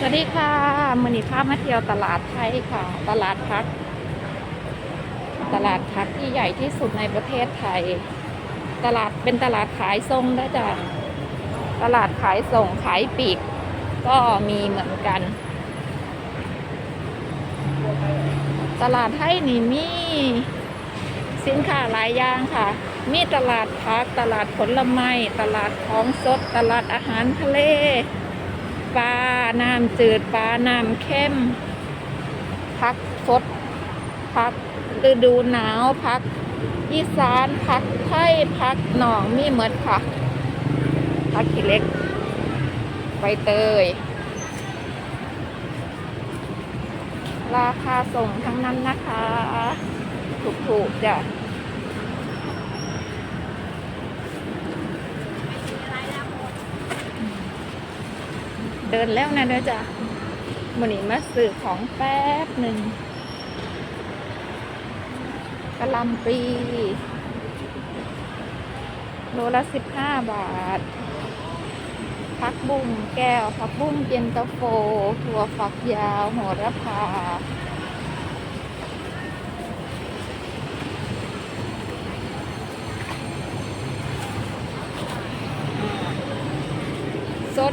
สวัสดีค่ะมือนี้พมาเที่ยวตลาดไทยค่ะ ตลาดพัก ตลาดพักที่ใหญ่ที่สุดในประเทศไทย ตลาดเป็นตลาดขายส่งได้จ้ะตลาดขายส่งขายปีก ก็มีเหมือนกัน ตลาดไทยนี่มีสินค้าหลายอย่างค่ะ มีตลาดพัก ตลาดผลไม้ตลาดของสด ตลาดอาหารทะเล ปลา น้ำจืดปลา น้ำเข้ม พักสดพักฤดูหนาวพักอีสานพักไทยพักหนองมีเหมือดค่ะ พักขี้เล็กใบเตย ราคาส่งทั้งนั้นนะคะ ถูกๆจ้ะ เดินแล้วนะเด้อจ้ะมันนี้มาสื่อของแป๊บหนึ่งกระลำปีโลละสิบห้าบาทพักบุ้งแก้วพักบุ้งเย็นตาโฟ ถั่วฝักยาวโหระพา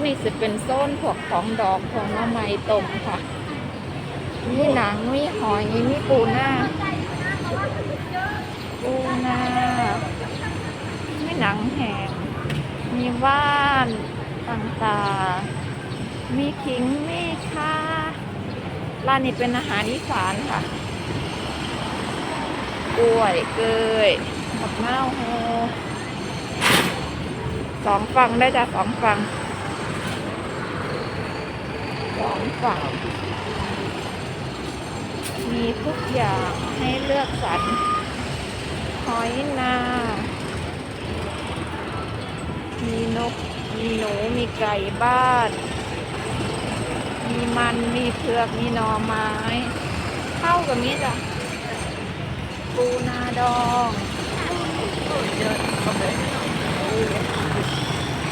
นนี้จะเป็นโซนพวกของดอกของน้ำไม้ต้มค่ะ มีหนัง มีหอย มีปูหน้า ปูหน้า มีหนังแหงมีว่านต่างๆ มีขิง มีข่าร้านนี้เป็นอาหารอีสานค่ะ กล้วยเกยผักเน่าโฮสองฝั่งได้จ้ะสองฝั่ง สองฝั่งมีทุกอย่างให้เลือกสรรหอยนา มีนก มีหนู มีไก่บ้าน มีมัน มีเผือก มีหน่อไม้เข้ากับนี้จ้ะปูนาดอง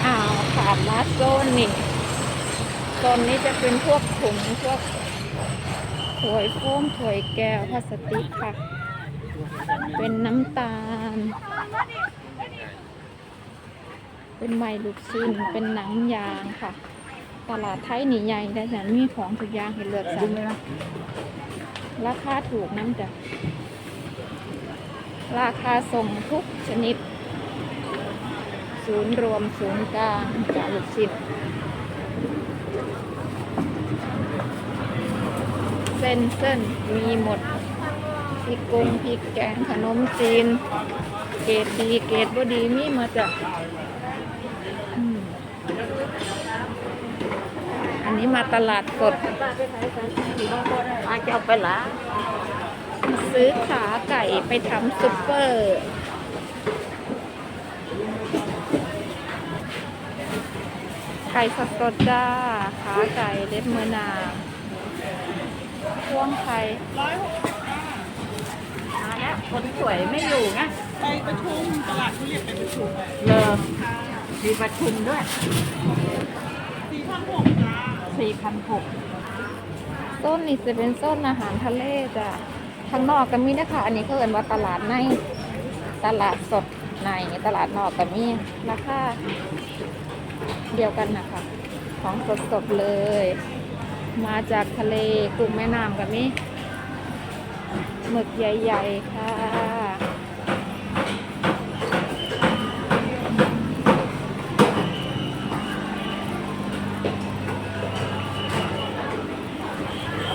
อ้าวขาดละโซนนี่โซนนี้จะเป็นพวกถุงพวกถ้วยโฟมถ้วยแก้วพลาสติกค่ะ เป็นน้ำตาล เป็นไม้ลูกชิ้นเป็นหนังยางค่ะ ตลาดไทยนี่ใหญ่แต่ฉันมีของทุกอย่างให้เลือกสรรราคาถูกน้ำจ้ะราคาส่งทุกชนิด ศูนย์รวมศูนย์กลางจากลูกชิ้น ส้นเส้นมีหมดพริกกุ้งพริกแกงขนมจีน เกรดดีเกรดบ่ดีมีมาจากอืมอันนี้มาตลาดสดอาเจ้าไปละซื้อขาไก่ไปทำซุปเปอร์ไก่สดสดๆจ้าขาไก่เล็บมือนาง พ่วงไข่มาแล้วคนสวยไม่อยู่ไงไปประชุมตลาดทุเรียนไปประชุมเลอมีประชุมด้วยสี่พันหกจ้าสี่พันหกต้นนี่จะเป็นต้นอาหารทะเลจ้ะข้างนอกก็มีนะคะ อันนี้เขาเอ่นว่าตลาดในตลาดสดในตลาดนอกก็มีราคาเดียวกันนะคะ ของสดสดๆเลย มาจากทะเลกลุ่มแม่น้ำก็มีหมึกใหญ่ ๆ ค่ะ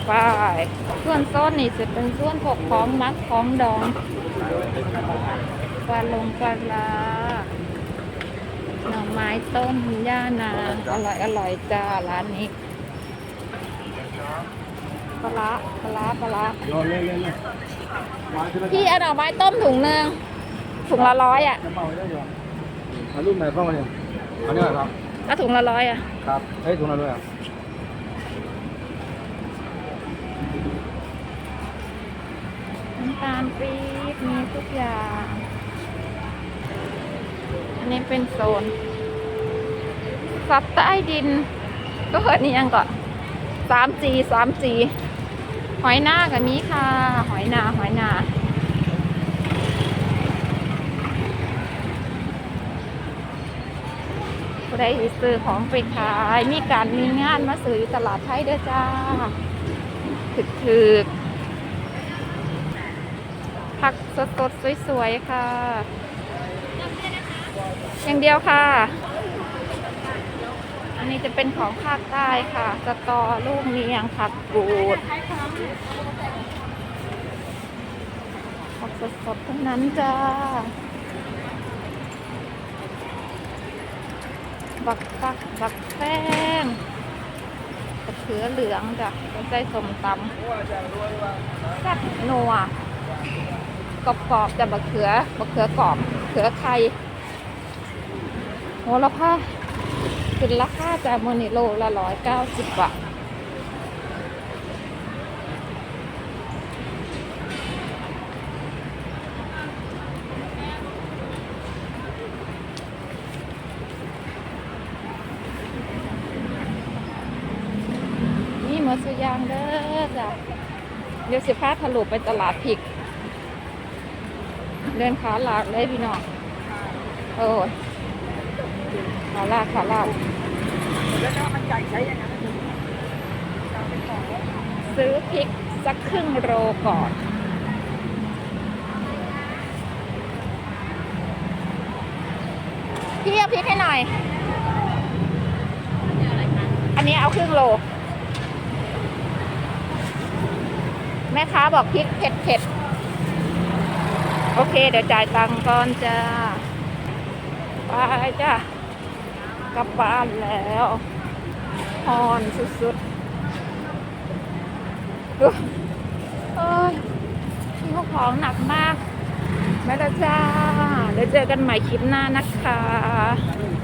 ไป ส่วนโซนนี่จะเป็นส่วนพวกของมักของดองปลาลงปลาลาหน่อไม้ต้มย่านางอร่อยอร่อยจ้าร้านนี้ ปลาร้าปลาร้าปลาร้าโยนเลยเลยเลยมาทีละพี่เอาหน่อไม้ต้มถุงหนึ่งถุงละร้อยอะกระเป๋าได้โยนเอารูปไหนเข้ามาเนี่ยอันนี้เหรอครับแล้วถุงละร้อยอะครับเอ้ยถุงละด้วยอะน้ำตาลปี๊บมีทุกอย่าง อันนี้เป็นโซนซับใต้ดินก็เหินนี่ยังก่อน สามจีสามจีหอยหน้ากับมีค่ะ หอยนาหอยนาผู้ใดสิซื้อของไปขาย มีการมีงานมาซื้ออยู่ตลาดไทยเด้อจ้าถึกถึกผักสดสดๆสวย ๆ ค่ะ อย่างเดียวค่ะ นี้จะเป็นของภาคใต้ค่ะ สตอลูกเนียงผักกูดผักสดๆทั้งนั้นจ้าบักฟักบักแป้งบักเขือเหลืองจ้ะเป็นใจสมตำแซ่บนัวกรอบๆจะบักเขือบักเขือกรอบเขือไข่โหละผ้า ขึ้นราคาจากมือนิโลละร้อยเก้าสิบบาทนี่มือสุยางเด้อจ้ะเดี๋ยวสิพาทะลุไปตลาดผิก เดินขาหลากเลยพี่น้องโอ้ย ขาลากขาลากแล้วก็มันใหญ่ใช้ยังไงซื้อพริกสักครึ่งโลก่อนพี่เอาพริกให้หน่อย อันนี้เอาครึ่งโล แม่ค้าบอกพริกเผ็ดเผ็ดๆโอเค เดี๋ยวจ่ายตังค์ก่อนจ้า ไปจ้า กลับบ้านแล้วฮอนสุดๆดูเอ้ยพี่เขาของหนักมากไม่ละจ้า เดี๋ยวเจอกันใหม่คลิปหน้านะคะ